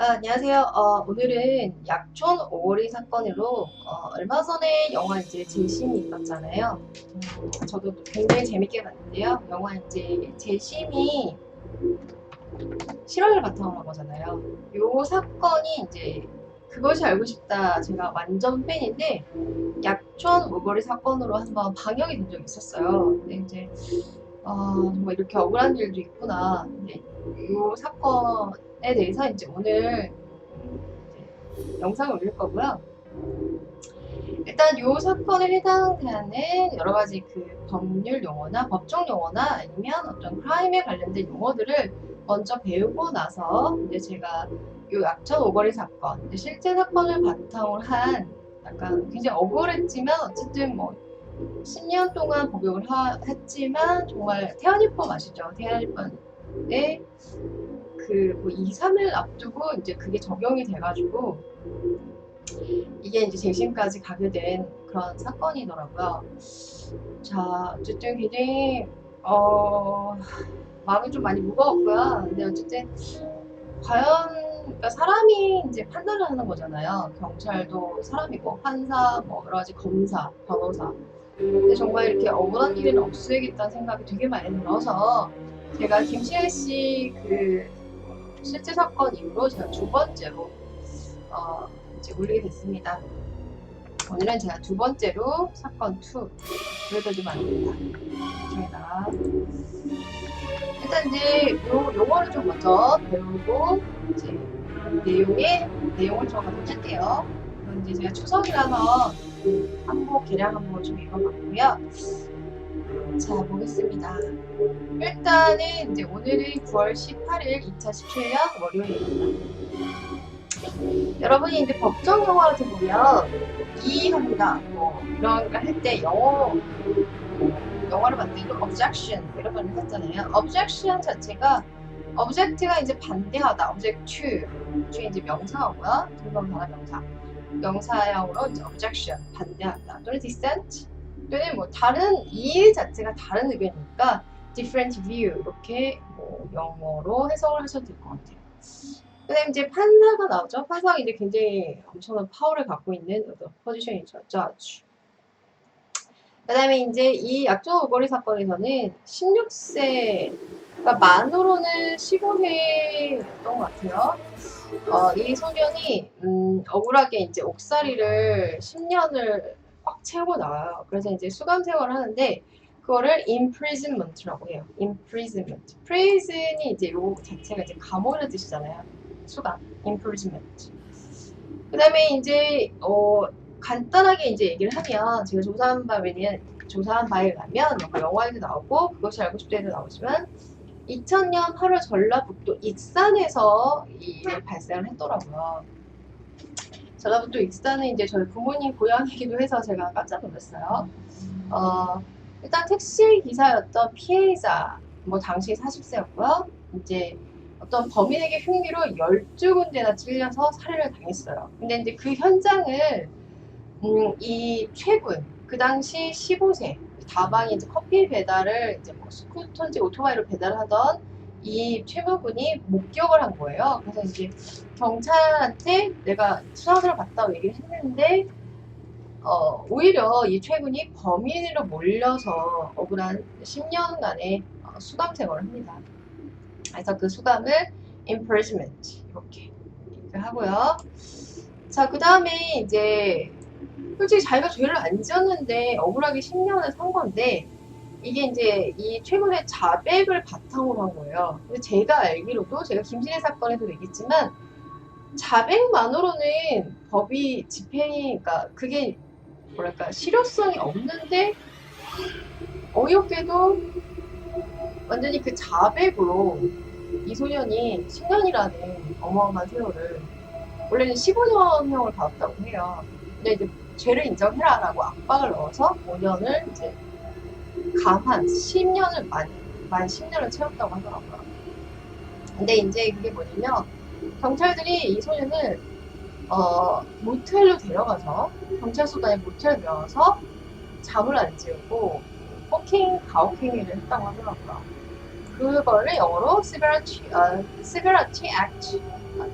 아, 안녕하세요. 어, 오늘은 약촌 오거리 사건으로 어, 얼마 전에 영화 이제 재심이 있었잖아요. 음, 저도 굉장히 재밌게 봤는데요. 영화 이제 재심이 실화를 바탕으로 한 거잖아요. 요 사건이 이제 그것이 알고 싶다. 제가 완전 팬인데 약촌 오거리 사건으로 한번 방영이 된 적이 있었어요. 근데 이제 아, 정말 이렇게 억울한 일도 있구나. 이 사건에 대해서 이제 오늘 영상을 올릴 거고요. 일단 이 사건에 해당되는 여러 가지 그 법률 용어나 법정 용어나 아니면 어떤 크라임에 관련된 용어들을 먼저 배우고 나서 이제 제가 이 약천 오거리 사건, 실제 사건을 바탕으로 한 약간 굉장히 억울했지만 어쨌든 뭐 10년 동안 복역을 하- 했지만 정말 태안이법 아시죠? 태안이법에 그뭐 2, 3일 앞두고 이제 그게 적용이 돼가지고 이게 이제 재심까지 가게 된 그런 사건이더라고요. 자, 어쨌든 굉장히 어 마음이 좀 많이 무거웠고요. 근데 어쨌든 과연 그러니까 사람이 이제 판단을 하는 거잖아요. 경찰도 사람이고 판사, 뭐 여러 가지 검사, 변호사. 근데 정말 이렇게 억울한 일은 없어야겠다는 생각이 되게 많이 들어서 제가 김시혜 씨그 실제 사건 이후로 제가 두 번째로 어, 이제 올리게 됐습니다. 오늘은 제가 두 번째로 사건 2 보여드리면 안 됩니다. 저희가 일단 이제 요, 요거를 좀 먼저 배우고 이제 내용의 내용을 좀 가도록 할게요. 이제 제가 추석이라서 한복 개량 한복을 좀 입어봤고요. 자 보겠습니다. 일단은 이제 오늘은 9월 18일 2017년 월요일입니다. 여러분이 이제 법정 용어 같은 거 보면 이의합니다. 뭐 이런 걸 할 때 영어 영어를 만들고 objection 이런 걸 했잖아요. objection 자체가 object가 이제 반대하다, object to, 이제 명사어고요. 동명사나 명사. 명사형으로 이제 objection 반대한다 또는 dissent 또는 뭐 다른 이의 자체가 다른 의견이니까 different view 이렇게 뭐 영어로 해석을 하셔도 될 것 같아요. 그다음에 이제 판사가 나오죠. 판사가 이제 굉장히 엄청난 파워를 갖고 있는 포지션이죠. judge. 그다음에 이제 이 약정 오거리 사건에서는 16세 그러니까 만으로는 15세였던 것 같아요. 어, 이 소년이 음, 억울하게 이제 옥살이를 10년을 꽉 채우고 나와요. 그래서 이제 수감 생활을 하는데 그거를 imprisonment라고 해요. imprisonment. prison이 이제 요 자체가 이제 감옥이라는 뜻이잖아요. 수감, imprisonment. 그 다음에 이제 어, 간단하게 이제 얘기를 하면 제가 조사한 바에는 조사한 바에 뭐 영화에도 나오고 그것이 알고 싶다에도 나오지만 2000년 8월 전라북도 익산에서 이 발생을 했더라고요. 전라북도 익산은 이제 저희 부모님 고향이기도 해서 제가 깜짝 놀랐어요. 어, 일단 택시 기사였던 피해자, 뭐 당시 40세였고요. 이제 어떤 범인에게 흉기로 12군데나 찔려서 살해를 당했어요. 근데 이제 그 현장을 음, 이 최군, 그 당시 15세, 다방이 이제 커피 배달을 이제 뭐 스쿠터인지 오토바이로 배달하던 이 최무군이 목격을 한 거예요. 그래서 이제 경찰한테 내가 수사를 받다고 얘기를 했는데 어, 오히려 이 최군이 범인으로 몰려서 억울한 10년간의 어, 수감 생활을 합니다. 그래서 그 수감을 imprisonment 이렇게 하고요. 자, 그 다음에 이제 솔직히 자기가 죄를 안 지었는데 억울하게 10년을 산 건데 이게 이제 이 최근에 자백을 바탕으로 한 거예요. 근데 제가 알기로도 제가 김신혜 사건에도 얘기했지만 자백만으로는 법이 집행이 그러니까 그게 뭐랄까 실효성이 없는데 어이없게도 완전히 그 자백으로 이 소년이 10년이라는 어마어마한 세월을 원래는 15년형을 받았다고 해요. 근데 이제 죄를 인정해라라고 압박을 넣어서 5년을 이제 감한 10년을 만, 만 10년을 채웠다고 하더라고요. 근데 이제 그게 뭐냐면 경찰들이 이 소년을 어, 모텔로 데려가서 경찰서장에 모텔로 데려가서 잠을 안 재우고 포킹, 가혹행위를 했다고 하더라고요. 그거를 영어로 severity, 어, severity act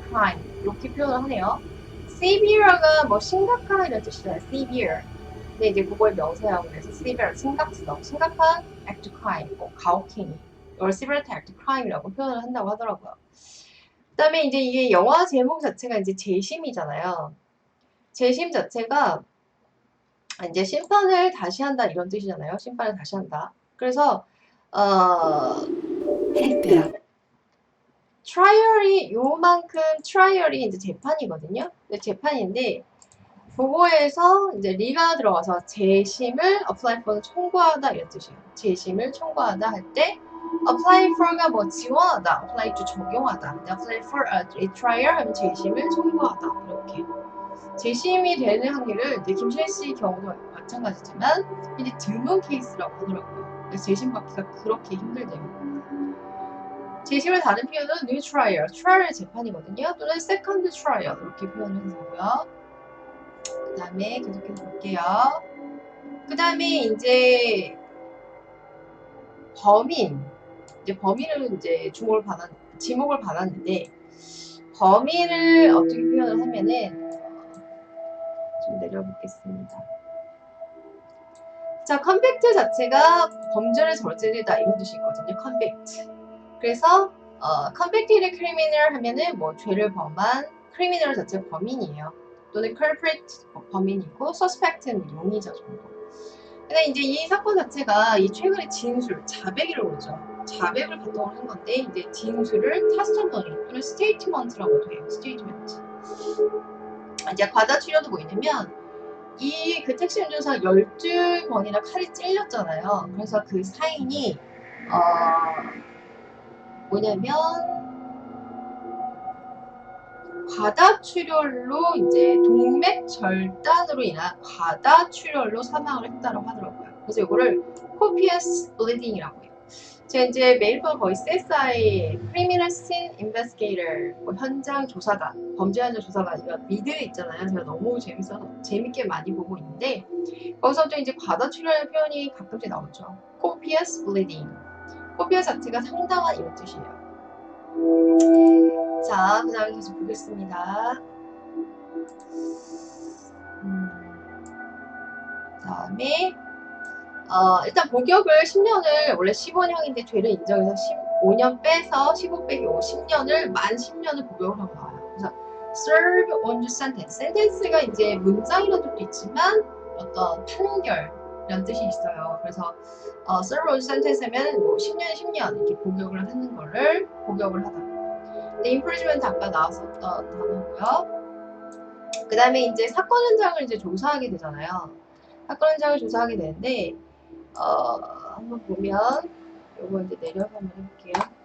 crime 이렇게 표현을 하네요. severe가 뭐 심각한 이런 뜻이잖아요. severe. 근데 이제 그걸 명사라고 그래서 severe 심각성, 심각한 act crime, 뭐 가혹행위, or severity act crime이라고 표현을 한다고 하더라고요. 그 다음에 이제 이게 영화 제목 자체가 이제 재심이잖아요. 재심 자체가 이제 심판을 다시 한다 이런 뜻이잖아요. 심판을 다시 한다. 그래서 어 트라이얼이 요만큼 트라이얼이 이제 재판이거든요. 재판인데 그거에서 이제 리가 들어가서 재심을 apply for 청구하다 이런 뜻이에요. 재심을 청구하다 할 때 apply for가 뭐 지원하다, apply to 적용하다. apply for a, trial 하면 재심을 청구하다 이렇게. 재심이 되는 확률을 이제 김실 씨 경우도 마찬가지지만 이제 드문 케이스라고 하더라고요. 재심 받기가 그렇게 힘들대요. 재심을 다른 표현은 new trial, trial 재판이거든요. 또는 second trial 이렇게 표현을 되고요. 그 다음에 계속해서 볼게요. 그 다음에 이제 범인, 이제 범인을 이제 주목을 받았, 지목을 받았는데 범인을 어떻게 표현을 하면은 좀 내려보겠습니다. 자, 컨백트 자체가 범죄를 저지르다 이런 뜻이 있거든요. 컨백트. 그래서 어, convicted 하면은 뭐 죄를 범한 criminal 자체 범인이에요. 또는 culprit 범인이고 suspect는 용의자 정도. 근데 이제 이 사건 자체가 이 최근에 진술, 자백이라고 그러죠. 자백을 바탕으로 한 건데 이제 진술을 testimony 또는 statement라고도 해요. statement. 이제 과다 출연도 뭐냐면 이 그 택시 운전사 12번이나 칼이 찔렸잖아요. 그래서 그 사인이 어 뭐냐면 과다 출혈로 이제 동맥 절단으로 인한 과다 출혈로 사망을 했다고 하더라고요. 그래서 이거를 copious bleeding이라고 해요. 제가 이제 메일폰 거의 CSI Criminal Scene Investigator 뭐 현장 조사관, 범죄 현장 조사관 이런 미드 있잖아요. 제가 너무 재밌어서 재밌게 많이 보고 있는데 거기서 또 이제 과다 출혈 표현이 가끔씩 나오죠. copious bleeding. 코피아 자체가 상당한 이런 뜻이에요. 자, 그 다음에 계속 보겠습니다. 음, 다음에 어, 일단 복역을 10년을 원래 15년인데 죄를 인정해서 15년 빼서 15 빼기 5 10년을 만 10년을 복역을 하고 나와요. 그래서 serve on the sentence. sentence가 이제 문장이라는 뜻도 있지만 어떤 판결 이런 뜻이 있어요. 그래서 어, serve sentence면 뭐 10년 10년 이렇게 복역을 하는 거를 복역을 하다. 근데 imprisonment 아까 나왔었던 단어고요. 그 다음에 이제 사건 현장을 이제 조사하게 되잖아요. 사건 현장을 조사하게 되는데 어, 한번 보면 요거 이제 내려서 한번 해볼게요.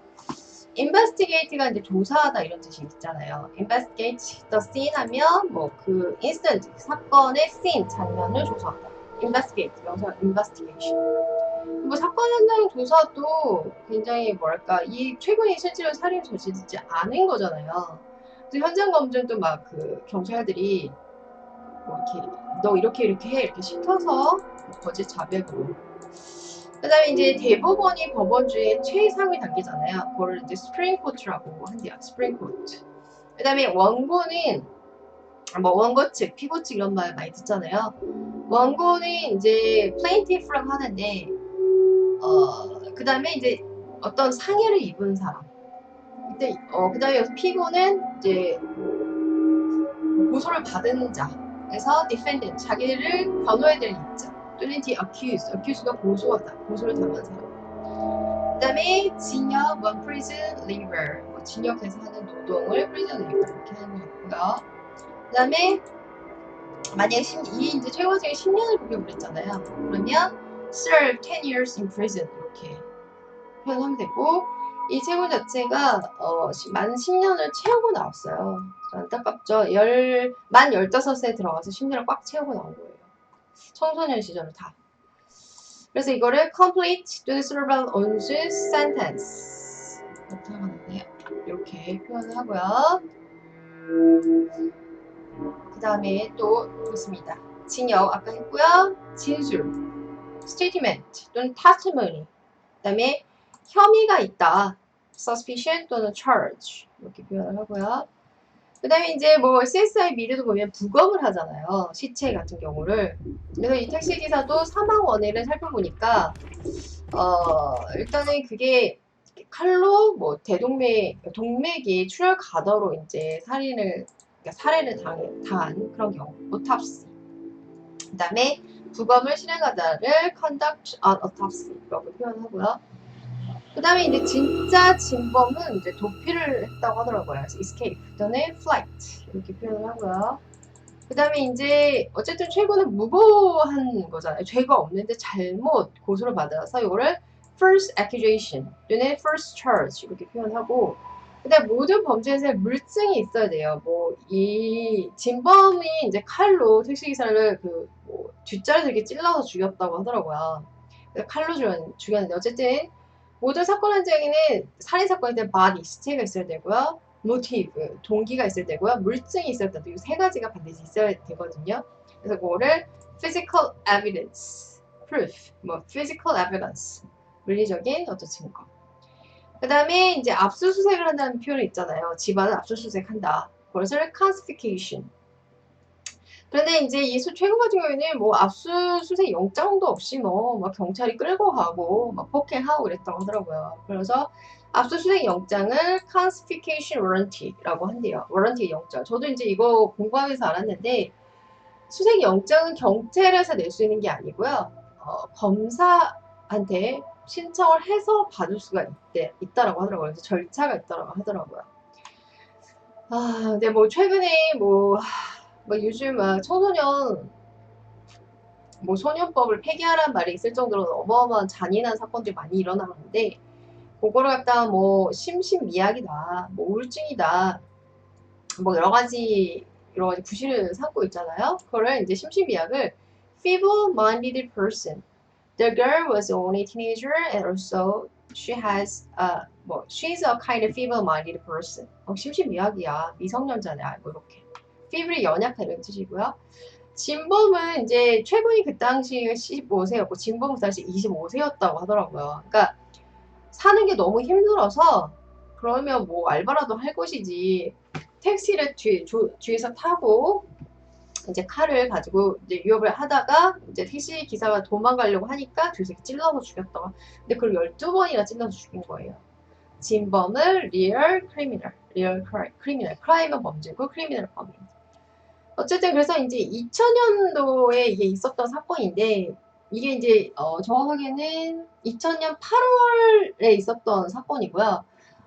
investigate가 이제 조사하다 이런 뜻이 있잖아요. investigate the scene 하면 뭐 그 incident 사건의 scene 장면을 조사하다. Investigate 여기서 investigation. 뭐 사건 현장 조사도 굉장히 뭐랄까 이 최근에 실제로 살인 저지르지 않은 거잖아요. 그래서 현장 검증도 막 그 경찰들이 뭐 이렇게 너 이렇게 이렇게 해 이렇게 시켜서 거짓 자백으로. 그다음에 이제 대법원이 법원주의 최상위 단계잖아요. 그거를 이제 스프링 코트라고 한대요. 스프링 코트. 그다음에 원고는 뭐 원고 측, 피고 측 이런 말 많이 듣잖아요. 원고는 이제 플레인티프라고 하는데 어 그 다음에 이제 어떤 상해를 입은 사람. 그때 어 그 다음에 피고는 이제 고소를 받은 자. 그래서 defendant 자기를 변호해야 될 입장. 또는 the accused, accused가 고소하다. 고소를 당한 사람. 그 다음에 징역, one prison labor. 뭐 징역에서 하는 노동을 prison labor 이렇게 하는 거 있고요. 그 다음에 만약에 심, 이 이제 최고刑이 10년을 복역을 했잖아요. 그러면 serve 10 years in prison 이렇게 표현하면 되고 이 최고 자체가 어, 시- 만 10년을 채우고 나왔어요. 안타깝죠. 열, 만 15세 들어가서 10년을 꽉 채우고 나온 거예요. 청소년 시절을 다. 그래서 이거를 complete 또는 serve on the sentence 이렇게 하는데요. 이렇게 표현을 하고요. 그 다음에 또 있습니다. 징역 아까 했고요. 진술, statement 또는 testimony. 그 다음에 혐의가 있다. suspicion 또는 charge 이렇게 표현을 하고요. 그 다음에 이제 뭐 CSI 미래도 보면 부검을 하잖아요. 시체 같은 경우를. 그래서 이 택시기사도 사망 원인을 살펴보니까, 어, 일단은 그게 칼로 뭐 대동맥, 동맥이 출혈 가더로 이제 살인을, 그러니까 살해를 당, 당한 그런 경우. 오탑시. 그 다음에 부검을 실행하다를 conduct an autopsy라고 표현하고요. 그 다음에 이제 진짜 진범은 이제 도피를 했다고 하더라고요. escape 또는 flight 이렇게 표현을 하고요. 그 다음에 이제 어쨌든 최고는 무고한 거잖아요. 죄가 없는데 잘못 고소를 받아서 이거를 first accusation 또는 first charge 이렇게 표현하고 근데 모든 범죄에서 물증이 있어야 돼요. 뭐 이 진범이 이제 칼로 택시기사를 그 뭐 뒷자리에서 이렇게 찔러서 죽였다고 하더라고요. 칼로 죽였- 죽였는데 어쨌든 모든 사건 현장에는 살인 사건일 때 바디 시체가 있어야 되고요. 모티브 동기가 있어야 되고요. 물증이 있어야 되고 이세 가지가 반드시 있어야 되거든요. 그래서 그거를 physical evidence, proof, 뭐 physical evidence 물리적인 어떤 증거. 그 다음에 이제 압수수색을 한다는 표현이 있잖아요. 집안을 압수수색한다. 그것을 classification. 그런데 이제 이 수- 최고 같은 경우에는 뭐 압수수색 영장도 없이 뭐 막 경찰이 끌고 가고 막 폭행하고 그랬다고 하더라고요. 그래서 압수수색 영장을 classification warrant라고 한대요. warranty 영장. 저도 이제 이거 공부하면서 알았는데 수색 영장은 경찰에서 낼 수 있는 게 아니고요. 어, 검사한테 신청을 해서 받을 수가 있대, 있다라고 하더라고요. 그래서 절차가 있다라고 하더라고요. 아, 근데 뭐 최근에 뭐, 하, 뭐 요즘 막 청소년 뭐 소년법을 폐기하라는 말이 있을 정도로 어마어마한 잔인한 사건들이 많이 일어나는데 그거를 갖다 뭐 심신미약이다, 뭐 우울증이다, 뭐 여러 가지 여러 가지 부실을 삼고 있잖아요. 그거를 이제 심신미약을 feeble-minded person. The girl was only a teenager and also she has uh, 뭐 she's a kind of feeble-minded person. 어, 심신미약이야, 미성년자냐, 뭐 이렇게. feeble이 연약한 이런 뜻이고요. 진범은 이제 최근이 그 당시에 15세였고 진범은 그 당시 25세였다고 하더라고요. 그러니까 사는 게 너무 힘들어서 그러면 뭐 알바라도 할 것이지 택시를 뒤, 조- 뒤에서 타고 이제 칼을 가지고 이제 위협을 하다가 이제 택시 기사가 도망가려고 하니까 이렇게 찔러서 죽였다고. 근데 그걸 12번이나 찔러서 죽인 거예요. 진범을 리얼 크리미널, 리얼 크리미널, 크라임은 범죄고 크리미널 범인. 어쨌든 그래서 이제 2000년도에 이게 있었던 사건인데 이게 이제 어, 정확하게는 2000년 8월에 있었던 사건이고요.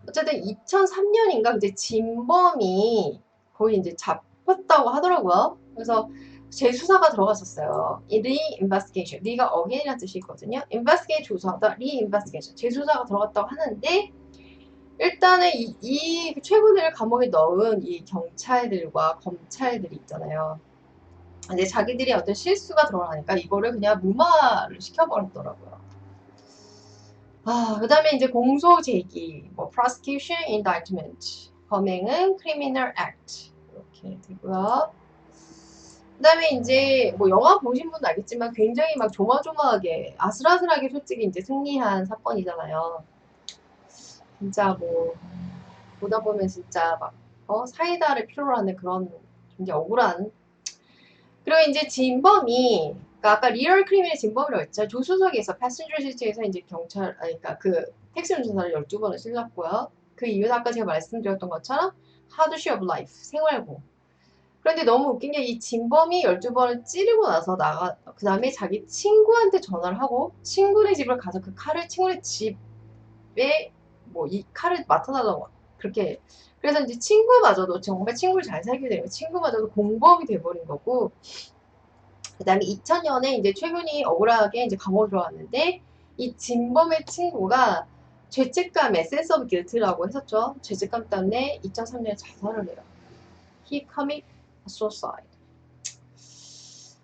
어쨌든 2003년인가 이제 진범이 거의 이제 잡혔다고 하더라고요. 그래서 재수사가 들어갔었어요. 이 re-investigation. 리가 again이라는 뜻이 있거든요. investigate 조사하다, re-investigation. 재수사가 들어갔다고 하는데 일단은 이, 이 최근을 감옥에 넣은 이 경찰들과 검찰들이 있잖아요. 근데 자기들이 어떤 실수가 드러나니까 이거를 그냥 무마를 시켜버렸더라고요. 아, 그 다음에 이제 공소 제기, 뭐 prosecution, indictment, 범행은 criminal act 이렇게 되고요. 그 다음에 이제 뭐 영화 보신 분도 알겠지만 굉장히 막 조마조마하게 아슬아슬하게 솔직히 이제 승리한 사건이잖아요. 진짜 뭐 보다 보면 진짜 막 어, 사이다를 필요로 하는 그런 굉장히 억울한 그리고 이제 진범이 그러니까 아까 리얼 크리미널 진범이라고 했죠. 조수석에서 패신저 시트에서 이제 경찰 아니 그러니까 그 택시 운전사를 12번을 찔렀고요. 그 이유는 아까 제가 말씀드렸던 것처럼 hardship of life 생활고 그런데 너무 웃긴 게 이 진범이 12번을 찌르고 나서 나가 그 다음에 자기 친구한테 전화를 하고 친구네 집을 가서 그 칼을 친구네 집에 뭐 이 칼을 맡아달라고 그렇게 그래서 이제 친구마저도 정말 친구를 잘 사귀게 되면 친구마저도 공범이 돼버린 거고 그 다음에 2000년에 이제 최근이 억울하게 이제 감옥 들어왔는데 이 진범의 친구가 죄책감에 sense of guilt라고 했었죠. 죄책감 때문에 2003년에 자살을 해요. He commit suicide.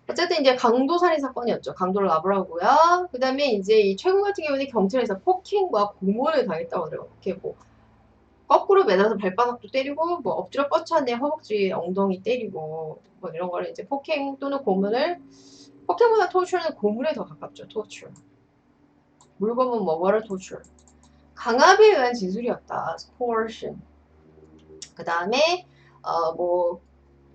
어쨌든 이제 강도 살인 사건이었죠. 강도를 나부라고요. 그 다음에 이제 이 최근 같은 경우는 경찰에서 폭행과 고문을 당했다고 하더라고요. 이렇게 뭐 거꾸로 매달아서 발바닥도 때리고 뭐 엎드려 뻗쳐내 허벅지 엉덩이 때리고 뭐 이런 거를 이제 폭행 또는 고문을 폭행보다 토출은 고문에 더 가깝죠. 토출. 물고문 뭐 워럴 토출. 강압에 의한 진술이었다. coercion. 그 다음에 어, 뭐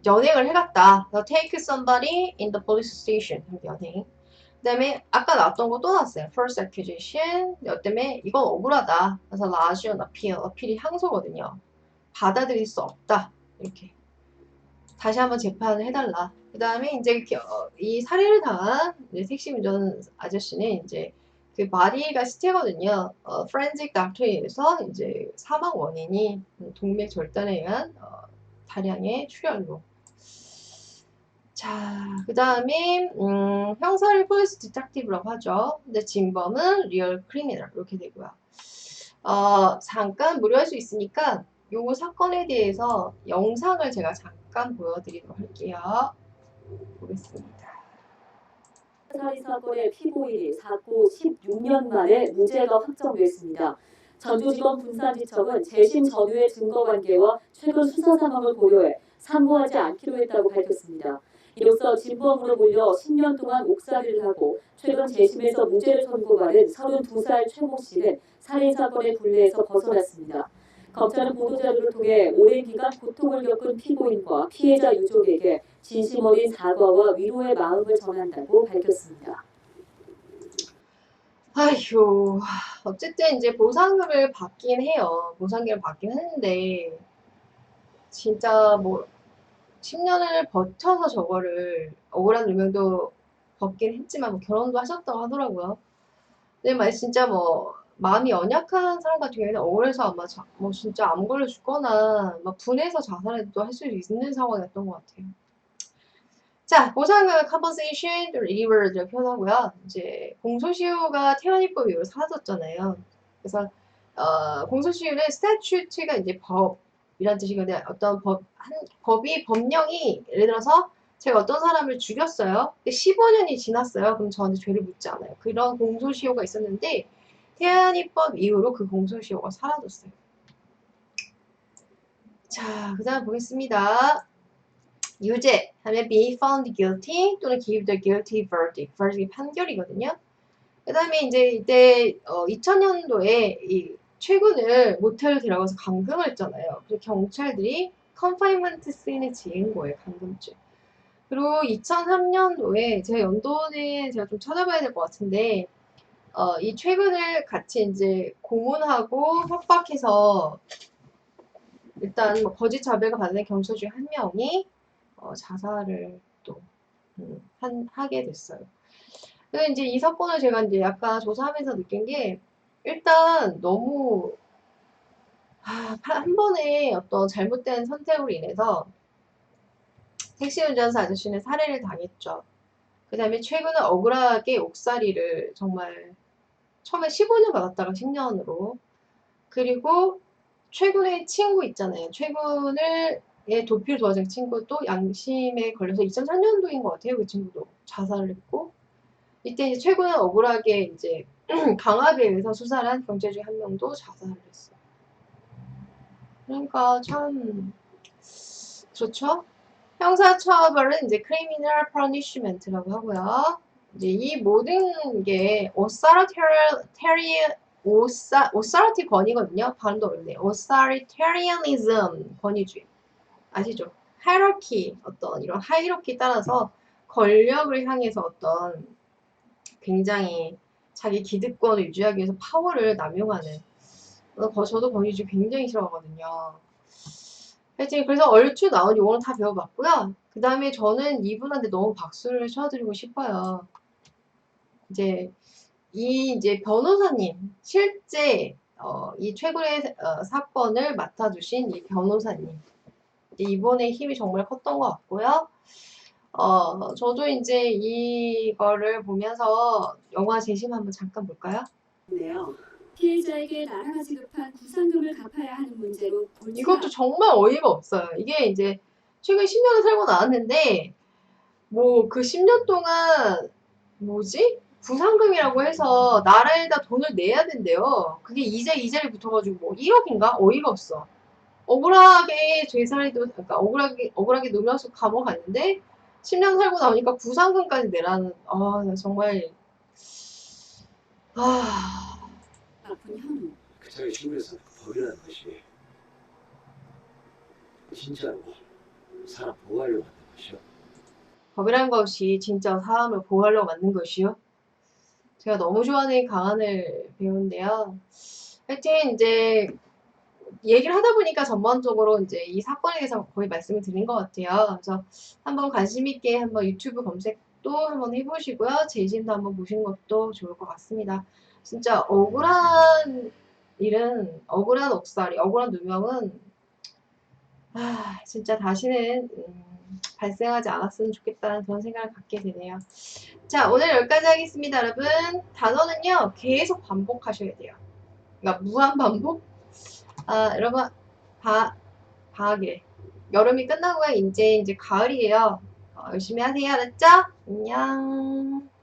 연행을 해갔다. 그래서 take somebody in the police station 연행. 그 다음에 아까 나왔던 거 또 나왔어요. first accusation. 이 때문에 이건 억울하다. 그래서 라지온 appeal. 어필이 항소거든요. 받아들일 수 없다. 이렇게 다시 한번 재판을 해달라. 그 다음에 이제 겨- 이 살해를 당한 택시 운전 아저씨는 이제 그 바디가 시체거든요. 어, forensic doctor에 의해서 이제 사망 원인이 동맥 절단에 의한 어, 다량의 출혈로. 자, 그 다음에 음, 형사를 폴리스 디텍티브라고 하죠. 근데 진범은 리얼 크리미널 이렇게 되고요. 어, 잠깐 무료할 수 있으니까 요 사건에 대해서 영상을 제가 잠깐 보여드리도록 할게요. 보겠습니다. 살인 사건의 피고인이 사고 16년 만에 무죄가 확정됐습니다. 전주지검 분산지청은 재심 전후의 증거 관계와 최근 수사 상황을 고려해 상고하지 않기로 했다고 밝혔습니다. 이로써 진범으로 몰려 10년 동안 옥살이를 하고 최근 재심에서 무죄를 선고받은 32살 최모 씨는 살인 사건의 굴레에서 벗어났습니다. 검찰은 보도자료를 통해 오랜 기간 고통을 겪은 피고인과 피해자 유족에게 진심 어린 사과와 위로의 마음을 전한다고 밝혔습니다. 아휴, 어쨌든 이제 보상금을 받긴 해요. 보상금을 받긴 했는데, 진짜 뭐, 10년을 버텨서 저거를 억울한 누명도 벗긴 했지만, 뭐 결혼도 하셨다고 하더라고요. 근데 막 진짜 뭐, 마음이 연약한 사람 같은 경우에는 억울해서 아마 자, 뭐 진짜 암 걸려 죽거나, 막 분해서 자살해도 할 수 있는 상황이었던 것 같아요. 자, 보상금 compensation 또 rewards를 표현하고요. 이제 공소시효가 태연이법 이후로 사라졌잖아요. 그래서 어, 공소시효는 statute가 이제 법이란 뜻이거든요. 어떤 법, 한, 법이 법령이 예를 들어서 제가 어떤 사람을 죽였어요. 근데 15년이 지났어요. 그럼 저한테 죄를 묻지 않아요. 그런 공소시효가 있었는데 태연이법 이후로 그 공소시효가 사라졌어요. 자, 그 다음 보겠습니다. 유죄 하면 be found guilty 또는 give the guilty verdict. verdict 판결이거든요. 그 다음에 이제 이때 어, 2000년도에 이 최군을 모텔 데려가서 감금을 했잖아요. 그래서 경찰들이 confinement 씬을 지은 거예요. 감금죄. 그리고 2003년도에 제가 연도는 제가 좀 찾아봐야 될 것 같은데 어, 이 최근을 같이 이제 고문하고 협박해서 일단 뭐 거짓 자백을 받는 경찰 중에 한 명이 어, 자살을 또 음, 한, 하게 됐어요. 근데 이제 이 사건을 제가 이제 약간 조사하면서 느낀 게 일단 너무 아, 한 번에 어떤 잘못된 선택으로 인해서 택시 운전사 아저씨는 살해를 당했죠. 그 다음에 최근에 억울하게 옥살이를 정말 처음에 15년 받았다가 10년으로 그리고 최근에 친구 있잖아요. 최근을 예, 도피를 도와준 친구도 양심에 걸려서 2003년도인 것 같아요. 그 친구도 자살을 했고 이때 이제 최근에 억울하게 이제 강압에 의해서 수사를 한 경찰 중한 명도 자살을 했어요. 그러니까 참 그렇죠. 형사처벌은 이제 criminal punishment라고 하고요. 이제 이 모든 게 authoritarian 오사, authority 권위거든요. 발음도 어렵네요. authoritarianism 권위주의. 아시죠? 하이러키 어떤 이런 하이러키 따라서 권력을 향해서 어떤 굉장히 자기 기득권을 유지하기 위해서 파워를 남용하는 어, 저도 권위주의 굉장히 싫어하거든요. 하여튼 그래서 얼추 나온 용어는 다 배워봤고요. 그 다음에 저는 이분한테 너무 박수를 쳐드리고 싶어요. 이제 이 이제 변호사님 실제 어, 이 최근의 어, 사건을 맡아주신 이 변호사님 이번에 힘이 정말 컸던 것 같고요. 어, 저도 이제 이거를 보면서 영화 재심 한번 잠깐 볼까요? 네요. 피해자에게 나라가 지급한 구상금을 갚아야 하는 문제로 골치가 이것도 정말 어이가 없어요. 이게 이제 최근 10년을 살고 나왔는데 뭐 그 10년 동안 뭐지? 부상금이라고 해서 나라에다 돈을 내야 된대요. 그게 이자 이자를 붙어가지고 뭐 1억인가? 어이가 없어. 억울하게 죄살이도 그러니까 억울하게 억울하게 노면서 감옥 갔는데 10년 살고 나오니까 부상금까지 내라는 아나 정말 아 현우. 그 자기 주변에서 법이라는 것이 진짜로 사람 보호하려고 하는 것이요. 법이란 것이 진짜 사람을 보호하려고 만든 것이요. 제가 너무 좋아하는 강한을 배우는데요. 하여튼 이제 얘기를 하다 보니까 전반적으로 이제 이 사건에 대해서 거의 말씀을 드린 것 같아요. 그래서 한번 관심 있게 한번 유튜브 검색도 한번 해보시고요. 재심도 한번 보시는 것도 좋을 것 같습니다. 진짜 억울한 일은 억울한 옥살이, 억울한 누명은 아 진짜 다시는 음, 발생하지 않았으면 좋겠다는 그런 생각을 갖게 되네요. 자 오늘 여기까지 하겠습니다, 여러분. 단어는요 계속 반복하셔야 돼요. 그러니까 무한 반복. 아 여러분 바 방학이래. 여름이 끝나고 이제 이제 가을이에요. 어, 열심히 하세요, 알았죠? 안녕.